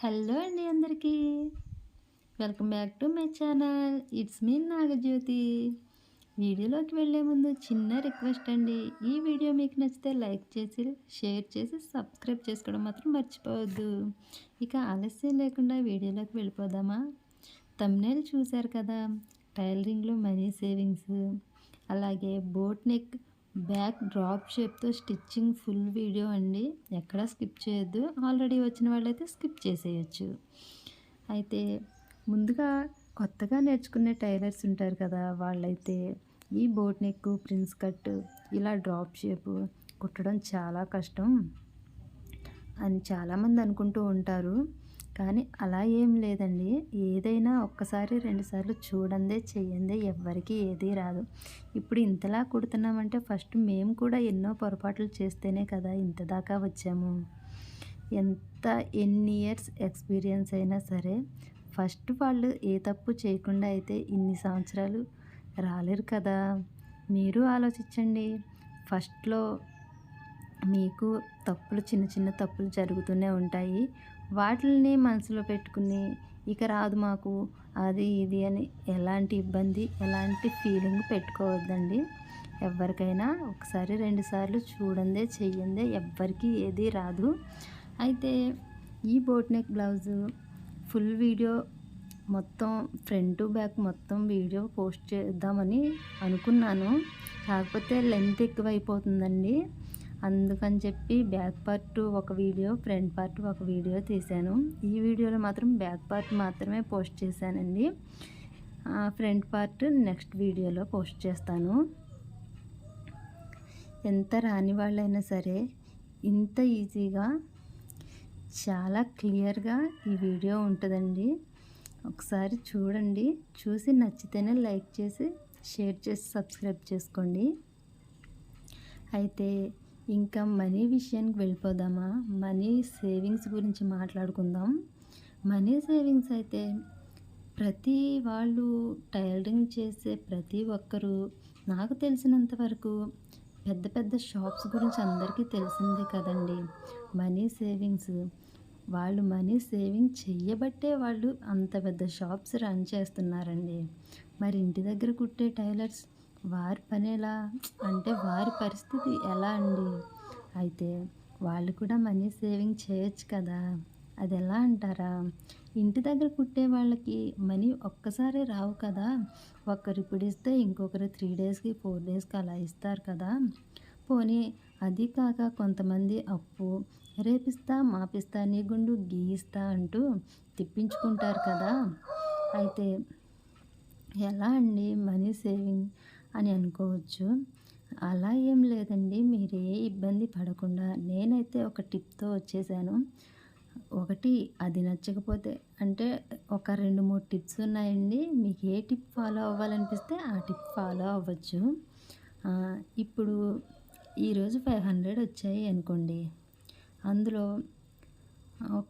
Hello అండి అందరికీ. Welcome back to my channel. It's మీ నాగజ్యోతి. వీడియోలోకి వెళ్ళే ముందు చిన్న రిక్వెస్ట్ అండి. ఈ వీడియో మీకు నచ్చితే లైక్ చేసి షేర్ చేసి సబ్స్క్రైబ్ చేసుకోవడం మాత్రం మర్చిపోవద్దు. ఇక ఆలస్యం లేకుండా వీడియోలోకి వెళ్ళిపోదామా? తమ్నేల్ చూశారు కదా టైలరింగ్లో మనీ సేవింగ్స్ అలాగే బోట్ నెక్ బ్యాక్ డ్రాప్ షేప్తో స్టిచ్చింగ్ ఫుల్ వీడియో అండి. ఎక్కడ స్కిప్ చేయొద్దు. ఆల్రెడీ వచ్చిన వాళ్ళైతే స్కిప్ చేసేయచ్చు. అయితే ముందుగా కొత్తగా నేర్చుకునే టైలర్స్ ఉంటారు కదా వాళ్ళైతే ఈ బోట్ నెక్ ప్రిన్స్ కట్ ఇలా డ్రాప్ షేప్ కుట్టడం చాలా కష్టం అని చాలామంది అనుకుంటూ ఉంటారు. కానీ అలా ఏం లేదండి. ఏదైనా ఒక్కసారి రెండుసార్లు చూడందే చేయందే ఎవ్వరికి ఏదీ రాదు. ఇప్పుడు ఇంతలా కుడుతున్నామంటే ఫస్ట్ మేము కూడా ఎన్నో పొరపాట్లు చేస్తేనే కదా ఇంత దాకా వచ్చాము. ఎంత ఎన్ని ఇయర్స్ ఎక్స్పీరియన్స్ అయినా సరే ఫస్ట్ వాళ్ళు ఏ తప్పు చేయకుండా అయితే ఇన్ని సంవత్సరాలు రాలేరు కదా. మీరు ఆలోచించండి. ఫస్ట్లో మీకు తప్పులు చిన్న చిన్న తప్పులు జరుగుతూనే ఉంటాయి. వాటిల్ని మనసులో పెట్టుకుని ఇక రాదు మాకు అది ఇది అని ఎలాంటి ఇబ్బంది ఎలాంటి ఫీలింగ్ పెట్టుకోవద్దండి. ఎవరికైనా ఒకసారి రెండుసార్లు చూడందే చెయ్యందే ఎవ్వరికీ ఏది రాదు. అయితే ఈ boat neck blouse full video మొత్తం ఫ్రంట్ బ్యాక్ మొత్తం వీడియో పోస్ట్ చేద్దామని అనుకున్నాను. కాకపోతే లెంత్ ఎక్కువైపోతుందండి. అందుకని చెప్పి బ్యాక్ పార్ట్ ఒక వీడియో ఫ్రంట్ పార్ట్ ఒక వీడియో తీశాను. ఈ వీడియోలో మాత్రం బ్యాక్ పార్ట్ మాత్రమే పోస్ట్ చేశానండి. ఫ్రంట్ పార్ట్ నెక్స్ట్ వీడియోలో పోస్ట్ చేస్తాను. ఎంత రాని వాళ్ళైనా సరే ఇంత ఈజీగా చాలా క్లియర్గా ఈ వీడియో ఉంటుందండి. ఒకసారి చూడండి. చూసి నచ్చితేనే లైక్ చేసి షేర్ చేసి సబ్స్క్రైబ్ చేసుకోండి. అయితే ఇంకా మనీ విషయానికి వెళ్ళిపోదామా? మనీ సేవింగ్స్ గురించి మాట్లాడుకుందాం. మనీ సేవింగ్స్ అయితే ప్రతి వాళ్ళు టైలరింగ్ చేసే ప్రతి ఒక్కరూ నాకు తెలిసినంత వరకు పెద్ద పెద్ద షాప్స్ గురించి అందరికీ తెలిసిందే కదండి. Money savings. వాళ్ళు మనీ సేవింగ్ చెయ్యబట్టే వాళ్ళు అంత పెద్ద షాప్స్ రన్ చేస్తున్నారండి. మరి ఇంటి దగ్గర కుట్టే టైలర్స్ వారి పని ఎలా అంటే వారి పరిస్థితి ఎలా అండి? అయితే వాళ్ళు కూడా మనీ సేవింగ్ చేయొచ్చు కదా. అది ఎలా అంటారా? ఇంటి దగ్గర కుట్టే వాళ్ళకి మనీ ఒక్కసారి రావు కదా. ఒకరు ఇప్పుడు ఇస్తే ఇంకొకరు త్రీ డేస్కి ఫోర్ డేస్కి అలా ఇస్తారు కదా. పోనీ అది కాక కొంతమంది అప్పు రేపిస్తా మాపిస్తా నీ గుండు గీయిస్తా అంటూ తిప్పించుకుంటారు కదా. అయితే ఎలా అండి మనీ సేవింగ్? అని అనుకోవచ్చు. అలా ఏం లేదండి. మీరు ఏ ఇబ్బంది పడకుండా నేనైతే ఒక టిప్తో వచ్చేసాను. ఒకటి అది నచ్చకపోతే అంటే ఒక రెండు మూడు టిప్స్ ఉన్నాయండి. మీకు ఏ టిప్ ఫాలో అవ్వాలనిపిస్తే ఆ టిప్ ఫాలో అవ్వచ్చు. ఇప్పుడు ఈరోజు ఫైవ్ హండ్రెడ్ వచ్చాయి అనుకోండి. అందులో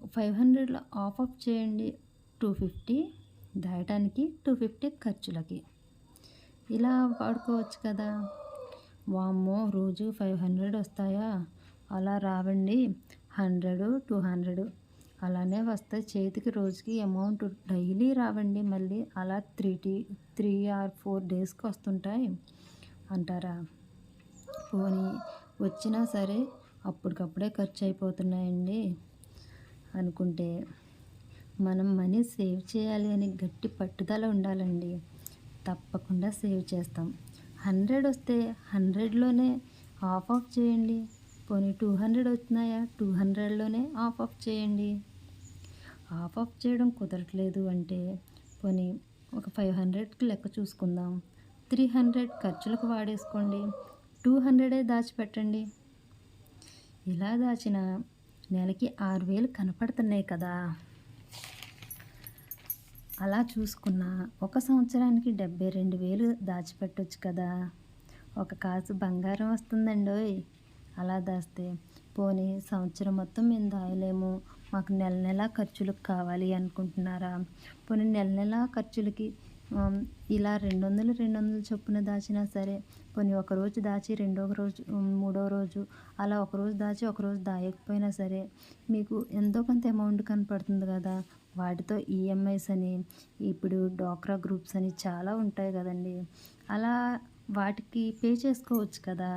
ఫైవ్ హండ్రెడ్లో ఆఫ్ ఆఫ్ చేయండి. టూ ఫిఫ్టీ దాయటానికి టూ ఫిఫ్టీ ఖర్చులకి. ఇలా వాడుకోవచ్చు కదా. వామ్మో రోజు ఫైవ్ హండ్రెడ్ వస్తాయా? అలా రావండి. Hundred two hundred. అలానే వస్తాయి. చేతికి రోజుకి అమౌంట్ డైలీ రావండి. మళ్ళీ అలా త్రీ టీ త్రీ ఆర్ ఫోర్ డేస్కి వస్తుంటాయి అంటారా? పోనీ వచ్చినా సరే అప్పటికప్పుడే ఖర్చు అయిపోతున్నాయండి అనుకుంటే. మనం మనీ సేవ్ చేయాలి అని గట్టి పట్టుదల ఉండాలండి. తప్పకుండా సేవ్ చేస్తాం. హండ్రెడ్ వస్తే హండ్రెడ్లోనే ఆఫ్ ఆఫ్ చేయండి. పోనీ టూ హండ్రెడ్ వచ్చినాయా టూ హండ్రెడ్లోనే ఆఫ్ ఆఫ్ చేయండి. ఆఫ్ ఆఫ్ చేయడం కుదరట్లేదు అంటే పోనీ ఒక ఫైవ్ హండ్రెడ్కి లెక్క చూసుకుందాం. త్రీ హండ్రెడ్ ఖర్చులకు వాడేసుకోండి. టూ హండ్రెడే దాచిపెట్టండి. ఇలా దాచిన నెలకి ఆరు వేలు కనపడుతున్నాయి కదా. అలా చూసుకున్నా ఒక సంవత్సరానికి డెబ్బై రెండు వేలు దాచిపెట్టొచ్చు కదా. ఒక కాసు బంగారం వస్తుందండి అలా దాస్తే పోనీ సంవత్సరం మొత్తం మేము దాయలేము. మాకు నెల నెలా ఖర్చులకు కావాలి అనుకుంటున్నారా? పోనీ నెల నెలా ఖర్చులకి ఇలా రెండు వందలు రెండు వందలు చొప్పున దాచినా సరే కొన్ని ఒక రోజు దాచి రెండో రోజు మూడో రోజు అలా ఒక రోజు దాచి ఒక రోజు దాయకపోయినా సరే మీకు ఎంతో కొంత అమౌంట్ కనపడుతుంది కదా. వాటితో ఈఎంఐస్ అని ఇప్పుడు డ్వాక్రా గ్రూప్స్ అని చాలా ఉంటాయి కదండి. అలా వాటికి పే చేసుకోవచ్చు కదా.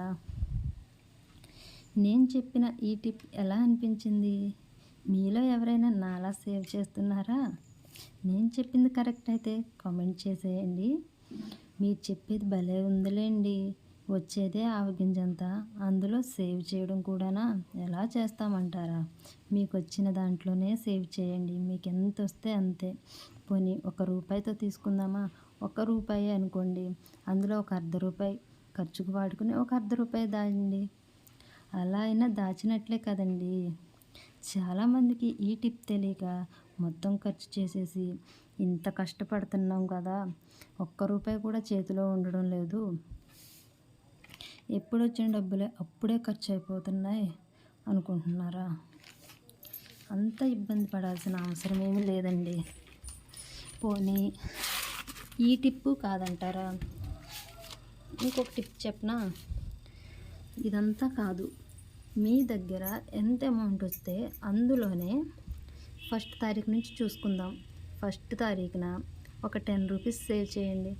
నేను చెప్పిన ఈ టిప్ ఎలా అనిపించింది? మీలో ఎవరైనా నాలా సేవ్ చేస్తున్నారా? నేను చెప్పింది కరెక్ట్ అయితే కామెంట్ చేసేయండి. మీరు చెప్పేది భలే ఉందిలేండి. వచ్చేదే ఆవగింజంతా అందులో సేవ్ చేయడం కూడానా? ఎలా చేస్తామంటారా? మీకు వచ్చిన దాంట్లోనే సేవ్ చేయండి. మీకు ఎంత వస్తే అంతే. పోనీ ఒక రూపాయితో తీసుకుందామా? ఒక రూపాయి అనుకోండి. అందులో ఒక అర్ధ రూపాయి ఖర్చుకు వాడుకుని ఒక అర్ధ రూపాయి దాయండి. అలా అయినా దాచినట్లే కదండి. చాలామందికి ఈ టిప్ తెలియక మొత్తం ఖర్చు చేసేసి ఇంత కష్టపడుతున్నాం కదా. ఒక్క రూపాయి కూడా చేతిలో ఉండడం లేదు. ఎప్పుడు వచ్చిన డబ్బులే అప్పుడే ఖర్చు అయిపోతున్నాయి అనుకుంటున్నారా? అంత ఇబ్బంది పడాల్సిన అవసరం ఏమీ లేదండి. పోనీ ఈ టిప్పు కాదంటారా? ఇంకొక టిప్ చెప్పనా? ఇదంతా కాదు. మీ దగ్గర ఎంత అమౌంట్ వస్తే అందులోనే ఫస్ట్ తారీఖు నుంచి చూసుకుందాం. ఫస్ట్ తారీఖున ఒక టెన్ రూపీస్ సేవ్ చేయండి.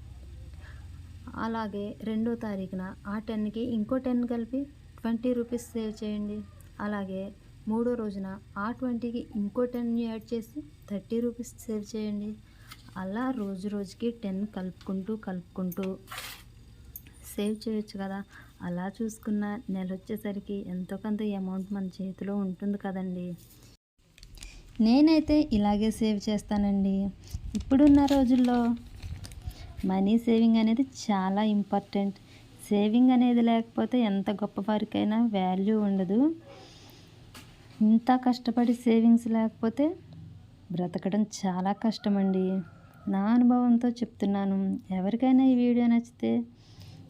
అలాగే రెండో తారీఖున ఆ టెన్కి ఇంకో టెన్ కలిపి ట్వంటీ రూపీస్ సేవ్ చేయండి. అలాగే మూడో రోజున ఆ ట్వంటీకి ఇంకో టెన్ యాడ్ చేసి థర్టీ రూపీస్ సేవ్ చేయండి. అలా రోజు రోజుకి టెన్ కలుపుకుంటూ కలుపుకుంటూ సేవ్ చేయొచ్చు కదా. అలా చూసుకున్న నెల వచ్చేసరికి ఎంతో కొంత అమౌంట్ మన చేతిలో ఉంటుంది కదండి. నేనైతే ఇలాగే సేవ్ చేస్తానండి. ఇప్పుడున్న రోజుల్లో మనీ సేవింగ్ అనేది చాలా ఇంపార్టెంట్. సేవింగ్ అనేది లేకపోతే ఎంత గొప్ప వారికైనా వాల్యూ ఉండదు. ఇంత కష్టపడి సేవింగ్స్ లేకపోతే బ్రతకడం చాలా కష్టమండి. నా అనుభవంతో చెప్తున్నాను. ఎవరికైనా ఈ వీడియో నచ్చితే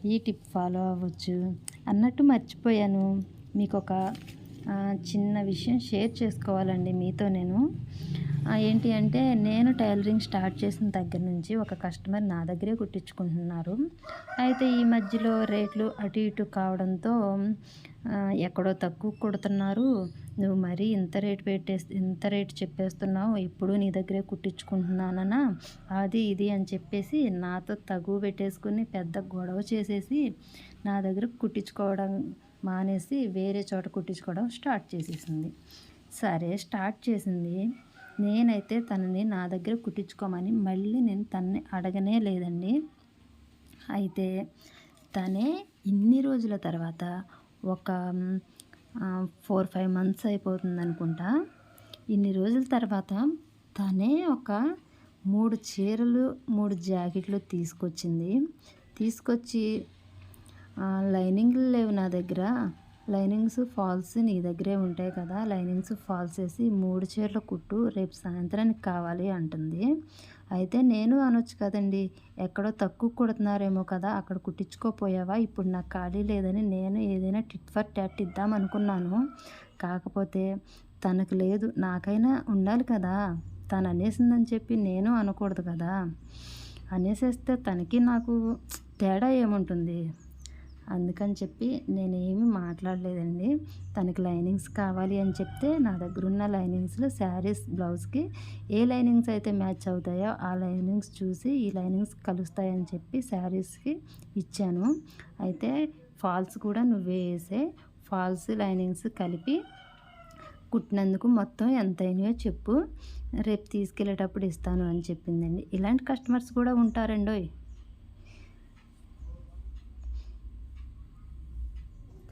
ఈ టిప్ ఫాలో అవ్వచ్చు. అన్నట్టు మర్చిపోయాను. మీకు ఒక చిన్న విషయం షేర్ చేసుకోవాలండి మీతో నేను. ఏంటి అంటే నేను టైలరింగ్ స్టార్ట్ చేసిన దగ్గర నుంచి ఒక కస్టమర్ నా దగ్గరే కుట్టించుకుంటున్నారు. అయితే ఈ మధ్యలో రేట్లు అటు ఇటు కావడంతో ఎక్కడో తక్కువ కుడుతున్నారు. నువ్వు మరీ ఇంత రేటు పెట్టేసి ఇంత రేటు చెప్పేస్తున్నావు ఇప్పుడు నీ దగ్గరే కుట్టించుకుంటున్నానన్నా అది ఇది అని చెప్పేసి నాతో తగువ పెట్టేసుకుని పెద్ద గొడవ చేసేసి నా దగ్గర కుట్టించుకోవడం మానేసి వేరే చోట కుట్టించుకోవడం స్టార్ట్ చేసేసింది. సరే స్టార్ట్ చేసింది. నేనైతే తనని నా దగ్గర కుట్టించుకోమని మళ్ళీ నేను తనని అడగనే లేదండి. అయితే తనే ఇన్ని రోజుల తర్వాత ఒక ఫోర్ ఫైవ్ మంత్స్ అయిపోతుంది అనుకుంటా ఇన్ని రోజుల తర్వాత తనే ఒక మూడు చీరలు మూడు జాకెట్లు తీసుకొచ్చింది. తీసుకొచ్చి లైనింగ్లు లేవు నా దగ్గర. లైనింగ్స్ ఫాల్స్ నీ దగ్గరే ఉంటాయి కదా. లైనింగ్స్ ఫాల్స్ వేసి మూడు చీరల కుట్టు రేపు సాయంత్రానికి కావాలి అంటుంది. అయితే నేను అనొచ్చు కదండి ఎక్కడో తక్కువ కుడుతున్నారేమో కదా అక్కడ కుట్టించుకోపోయావా? ఇప్పుడు నాకు ఖాళీ లేదని నేను ఏదైనా టిట్ ఫర్ ట్యాట్ ఇద్దాం అనుకున్నాను. కాకపోతే తనకు లేదు నాకైనా ఉండాలి కదా. తను అనేసిందని చెప్పి నేను అనకూడదు కదా. అనేసేస్తే తనకి నాకు తేడా ఏముంటుంది? అందుకని చెప్పి నేనేమి మాట్లాడలేదండి. తనకి లైనింగ్స్ కావాలి అని చెప్తే నా దగ్గర ఉన్న లైనింగ్స్లో శారీస్ బ్లౌజ్కి ఏ లైనింగ్స్ అయితే మ్యాచ్ అవుతాయో ఆ లైనింగ్స్ చూసి ఈ లైనింగ్స్ కలుస్తాయని చెప్పి శారీస్కి ఇచ్చాను. అయితే ఫాల్స్ కూడా నువ్వే వేసే ఫాల్స్ లైనింగ్స్ కలిపి కుట్టినందుకు మొత్తం ఎంత అయినాయో చెప్పు. రేపు తీసుకెళ్ళేటప్పుడు ఇస్తాను అని చెప్పిందండి. ఇలాంటి కస్టమర్స్ కూడా ఉంటారండోయ్.